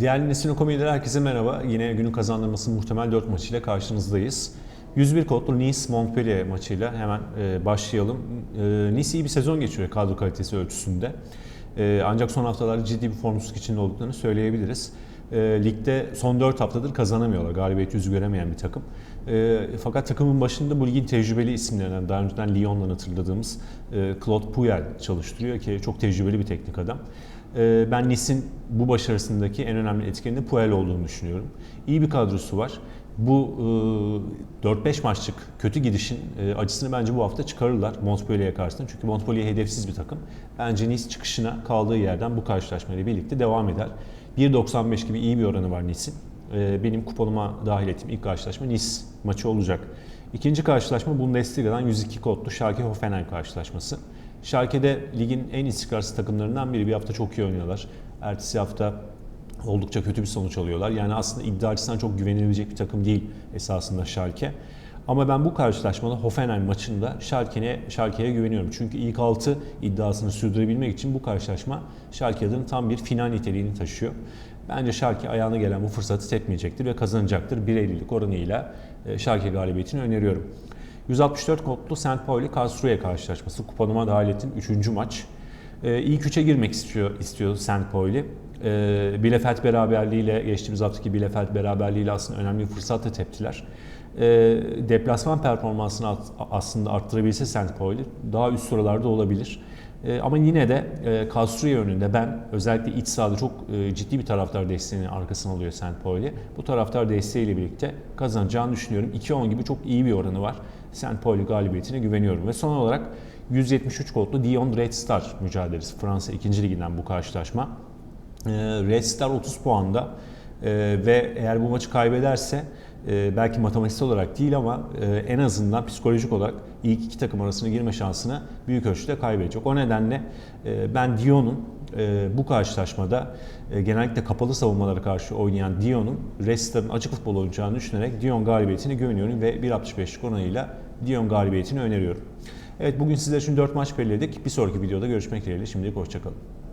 Değerli Nesin Komedi'den herkese merhaba. Yine günün kazandırmasının muhtemel 4 maçıyla karşınızdayız. 101 kodlu Nice Montpellier maçıyla hemen e, başlayalım. E, nice iyi bir sezon geçiriyor kadro kalitesi ölçüsünde. E, ancak son haftalarda ciddi bir formsuzluk içinde olduklarını söyleyebiliriz. Ligde son 4 haftadır kazanamıyorlar. Galibiyet yüzü göremeyen bir takım. Fakat takımın başında bu ligin tecrübeli isimlerinden, daha önceden Lyon'dan hatırladığımız Claude Puel çalıştırıyor ki çok tecrübeli bir teknik adam. Ee, Ben Nice'in bu başarısındaki en önemli etkenin Puel olduğunu düşünüyorum. İyi bir kadrosu var. Bu e, 4-5 maçlık kötü gidişin e, acısını bence bu hafta çıkarırlar Montpellier'e karşısında. Çünkü Montpellier hedefsiz bir takım. Bence Nice çıkışına kaldığı yerden bu karşılaşmayla birlikte devam eder. 1.95 gibi iyi bir oranı var Nice'in. E, Benim kuponuma dahil ettiğim ilk karşılaşma Nice maçı olacak. İkinci karşılaşma Bundesliga'dan 102 kodlu Schalke Hoffenheim karşılaşması. Schalke'de ligin en istikrarsız takımlarından biri. Bir hafta çok iyi oynuyorlar. Ertesi hafta oldukça kötü bir sonuç alıyorlar. Yani aslında iddia açısından çok güvenilebilecek bir takım değil esasında Schalke. Ama ben bu karşılaşmada Hoffenheim maçında Schalke'ye Schalke'ye güveniyorum. Çünkü ilk 6 iddiasını sürdürebilmek için bu karşılaşma Schalke adına tam bir final niteliğini taşıyor. Bence Schalke ayağına gelen bu fırsatı tepmeyecektir ve kazanacaktır. 1.50'lik oranıyla e, Schalke galibiyetini öneriyorum. 164 kodlu St. Pauli Karlsruhe karşılaşması kupanıma dahil ettiğim 3. maç. Ee, ilk üçe girmek istiyor istiyor St. Pauli. Ee, Bielefeld beraberliğiyle geçtiğimiz haftaki Bielefeld beraberliğiyle aslında önemli bir fırsat da teptiler. Ee, deplasman performansını at- aslında arttırabilse St. Pauli daha üst sıralarda olabilir. Ee, ama yine de e, Karlsruhe önünde ben özellikle iç sahada çok e, ciddi bir taraftar desteğini arkasına alıyor St. Pauli. Bu taraftar desteğiyle birlikte kazanacağını düşünüyorum. 2-10 gibi çok iyi bir oranı var. St. Pauli galibiyetine güveniyorum. Ve son olarak 173 kodlu Dion Red Star mücadelesi. Fransa 2. liginden bu karşılaşma. Ee, Red Star 30 puanda Ee, ve eğer bu maçı kaybederse e, belki matematiksel olarak değil ama e, en azından psikolojik olarak ilk iki takım arasına girme şansını büyük ölçüde kaybedecek. O nedenle e, ben Dion'un bu karşılaşmada genellikle kapalı savunmalara karşı oynayan Dion'un Red Star'ın açık futbol oynayacağını düşünerek Dion galibiyetine güveniyorum ve 1.65'lik oranıyla Dion galibiyetini öneriyorum. Evet bugün sizler için 4 maç belirledik. Bir sonraki videoda görüşmek dileğiyle. Şimdilik hoşçakalın.